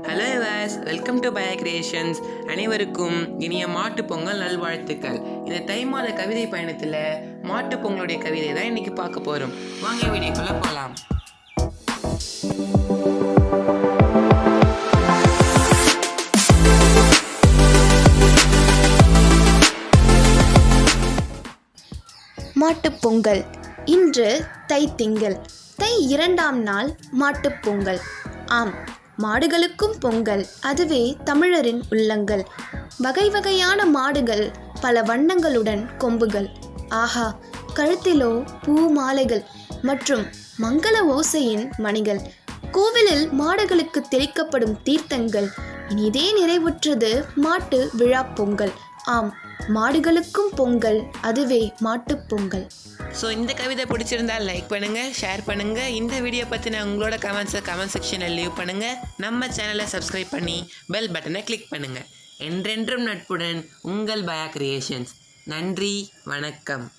Hello was welcome to Paya creations அனைவருக்கும் இனிய மாட்டுப் பொங்கல் நல்வாழ்த்துக்கள். இந்த தை மாத கவிதை பயணத்தில் மாட்டு பொங்கலுடைய கவிதை தான் இன்னைக்கு பார்க்க போகிறோம் வாங்க வீடியோக்குள்ளே போகலாம் மாட்டுப்பொங்கல் இன்று தை திங்கள். தை இரண்டாம் நாள் மாட்டுப்பொங்கல் ஆம் மாடுகளுக்கும் பொங்கல். அதுவே தமிழரின் உள்ளங்கள். வகை வகையான மாடுகள் பல வண்ணங்களுடன் கொம்புகள். ஆஹா கழுத்திலோ பூ மாலைகள் மற்றும் மங்கள ஓசையின் மணிகள். கோவிலில் மாடுகளுக்கு தெளிக்கப்படும் தீர்த்தங்கள். இனிதே நிறைவுற்றது மாட்டு விழா பொங்கல். ஆம் மாடுகளுக்கும் பொங்கல். அதுவே மாட்டுப் பொங்கல். ஸோ இந்த கவிதை பிடிச்சிருந்தா லைக் பண்ணுங்கள் ஷேர் பண்ணுங்கள் இந்த வீடியோ பற்றின உங்களோட கமெண்ட்ஸை கமெண்ட் செக்ஷனில் லீவ் பண்ணுங்கள் நம்ம சேனலை சப்ஸ்கிரைப் பண்ணி பெல் பட்டனை கிளிக் பண்ணுங்கள் என்றென்றும் நட்புடன் உங்கள் பயா கிரியேஷன்ஸ் நன்றி வணக்கம்.